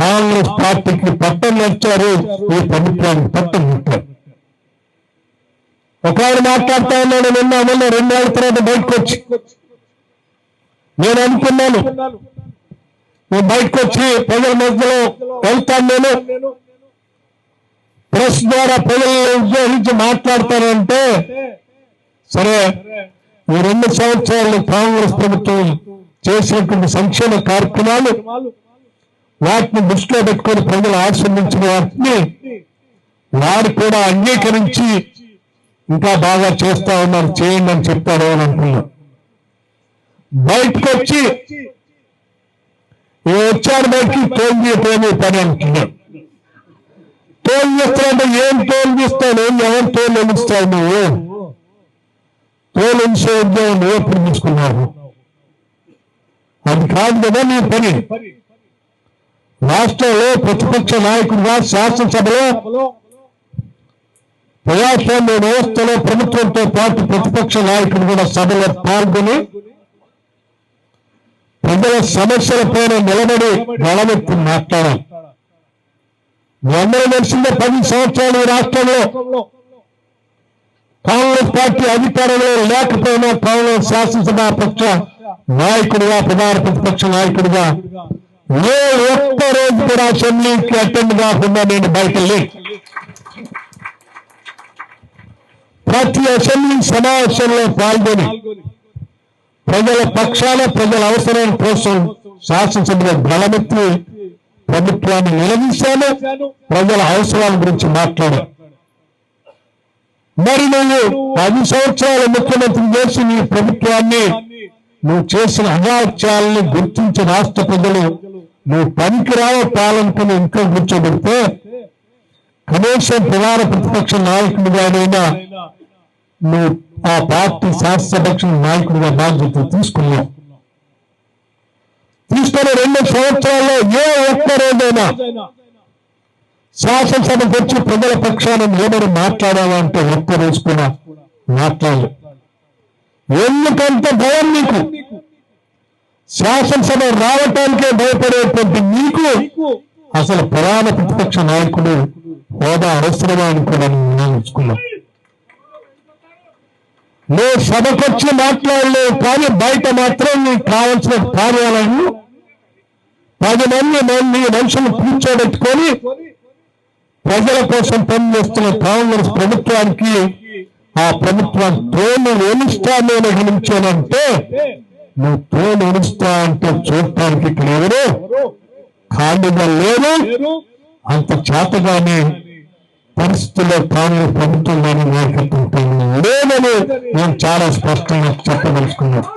కాంగ్రెస్ పార్టీకి పట్టం నచ్చారు ఈ ప్రభుత్వానికి పట్టం నచ్చారు ఒకవేళ మాట్లాడుతా ఉన్నాడు నిన్న మొన్న రెండేళ్ళ తర్వాత బయటకు వచ్చి. నేను అనుకున్నాను. నేను బయటకు వచ్చి ప్రజల మధ్యలో వెళ్తాను నేను. ప్రెస్ ద్వారా ప్రజలను ఉద్యోగించి మాట్లాడతానంటే సరే ఈ రెండు సంవత్సరాలు కాంగ్రెస్ ప్రభుత్వం చేసినటువంటి సంక్షేమ కార్యక్రమాలు వాటిని దృష్టిలో పెట్టుకొని ప్రజలు ఆస్వాదించిన వాటిని వారు కూడా అంగీకరించి ఇంకా బాగా చేస్తా ఉన్నారు చేయండి అని చెప్తారు అని అనుకున్నాం బయటకు వచ్చి ఈ వచ్చారు బయటికి? తోలు చేయటమే పని అంటున్నాడు తోలు చేస్తాడంటే ఏం తోలు చేస్తాను ఎవరు తోలు ఎలుస్తావు నువ్వు తోలు ఎంచే ఉద్యోగం నువ్వు ఎప్పుడు తీసుకున్నావు అది కాదు కదా నీ పని. రాష్ట్రంలో ప్రతిపక్ష నాయకుడిగా శాసనసభలో ప్రజాస్వామ్య వ్యవస్థలో ప్రభుత్వంతో పాటు ప్రతిపక్ష నాయకుడు కూడా సభలో పాల్గొని ప్రజల సమస్యలపైన నిలబడి గళమెత్తి మాట్లాడాలి మీ అందరూ తెలిసిందే పది సంవత్సరాలు రాష్ట్రంలో కాంగ్రెస్ పార్టీ అధికారంలో లేకపోయినా కాంగ్రెస్ శాసనసభ పక్ష నాయకుడిగా ప్రధాన ప్రతిపక్ష నాయకుడిగా ఏ ఒక్క రోజు కూడా అసెంబ్లీకి అటెండ్ కాకుండా నేను బయట లేను. ప్రతి అసెంబ్లీ సమావేశంలో పాల్గొని ప్రజల పక్షాన ప్రజల అవసరాల కోసం శాసనసభలో బలమెత్తి ప్రభుత్వాన్ని నిలదీశాను. ప్రజల అవసరాల గురించి మాట్లాడాను. మరి నువ్వు పది సంవత్సరాల ముఖ్యమంత్రి చేసి నీ ప్రభుత్వాన్ని నువ్వు చేసిన అనాచారాలను గుర్తించిన రాష్ట్ర ప్రజలు నువ్వు పనికిరావ పాలనకుని ఇంకా కూర్చోబెడితే కనీసం ప్రధాన ప్రతిపక్ష నాయకుడిగానైనా నువ్వు ఆ పార్టీ శాసనపక్ష నాయకుడిగా బాధ్యత తీసుకున్నావు. తీసుకున్న రెండు సంవత్సరాల్లో ఏ ఒక్క రోజైనా శాసనసభకు వచ్చి ప్రజల పక్షాన ఏమని మాట్లాడావా అంటే ఒక్క రోజు కూడా మాట్లాడలేదు. ఎందుకంత భయం నీకు? శాసనసభ రావటానికే భయపడేటువంటి నీకు అసలు ప్రధాన ప్రతిపక్ష నాయకుడు హోదా అవసరమా అని కూడా నేను నిర్ణయించుకున్నాను నువ్వు సభకొచ్చి మాట్లాడలేవు కానీ బయట మాత్రం నీకు కావలసిన కార్యాలయం పది మంది మంది మనుషులు కూర్చోబెట్టుకొని ప్రజల కోసం పనిచేస్తున్న కాంగ్రెస్ ప్రభుత్వానికి ఆ ప్రభుత్వం ఎలుస్తా నేను గెలిచానంటే నువ్వు తోలు ఎలుస్తా అంటే చూడటానికి ఇక్కడ ఎవరు? ఖాళీగా లేదు అంత చేతగానే పరిస్థితుల్లో కాంగ్రెస్ ప్రభుత్వంలోని నాయకత్వం లేదని నేను చాలా స్పష్టంగా చెప్పదలుచుకున్నాను.